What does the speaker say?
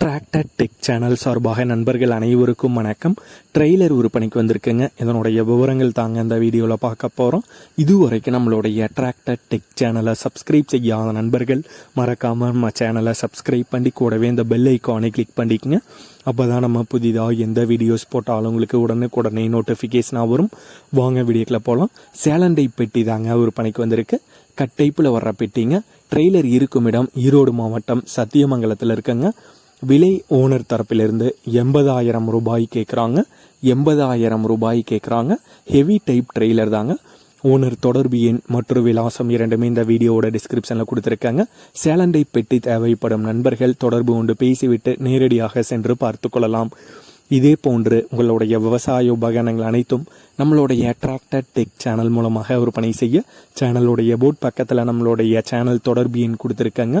Attracted tech channel சார்பாக நண்பர்கள் அனைவருக்கும் வணக்கம். ட்ரெய்லர் விற்பனைக்கு வந்திருக்குங்க. இதனுடைய விவரங்கள் தாங்க இந்த வீடியோவில் பார்க்க போகிறோம் இதுவரைக்கும் நம்மளுடைய அட்ராக்டட் டெக் சேனலை சப்ஸ்கிரைப் செய்யாத நண்பர்கள் மறக்காமல் நம்ம சேனலை சப்ஸ்கிரைப் பண்ணி கூடவே இந்த பெல் ஐக்கானை கிளிக் பண்ணிக்கங்க. அப்போ தான் நம்ம புதிதாக எந்த வீடியோஸ் போட்டாலும் உங்களுக்கு உடனுக்குடனே நோட்டிஃபிகேஷனாக வரும். வாங்க வீடியோக்கில் போகலாம் சேலண்டை பெட்டி தாங்க விற்பனைக்கு வந்திருக்கு. கட்டைப்பில் வர்ற பெட்டிங்க. ட்ரெய்லர் இருக்கும் இடம் ஈரோடு மாவட்டம் சத்தியமங்கலத்தில் இருக்குங்க. விலை ஓனர் தரப்பிலிருந்து எண்பதாயிரம் ரூபாய் கேட்குறாங்க எண்பதாயிரம் ரூபாய் கேட்குறாங்க ஹெவி டைப் ட்ரெய்லர் தாங்க. ஓனர் தொடர்பு எண் மற்றும் விலாசம் இரண்டுமே இந்த வீடியோவோட டிஸ்கிரிப்ஷனில் கொடுத்துருக்காங்க. சேலண்டை பெட்டி தேவைப்படும் நண்பர்கள் தொடர்பு கொண்டு பேசிவிட்டு நேரடியாக சென்று பார்த்து கொள்ளலாம். இதே போன்று உங்களுடைய விவசாய உபகரணங்கள் அனைத்தும் நம்மளுடைய அட்ராக்டட் டெக் சேனல் மூலமாக விற்பனை செய்ய சேனலுடைய போட் பக்கத்தில் நம்மளுடைய சேனல் தொடர்பு எண் கொடுத்துருக்காங்க.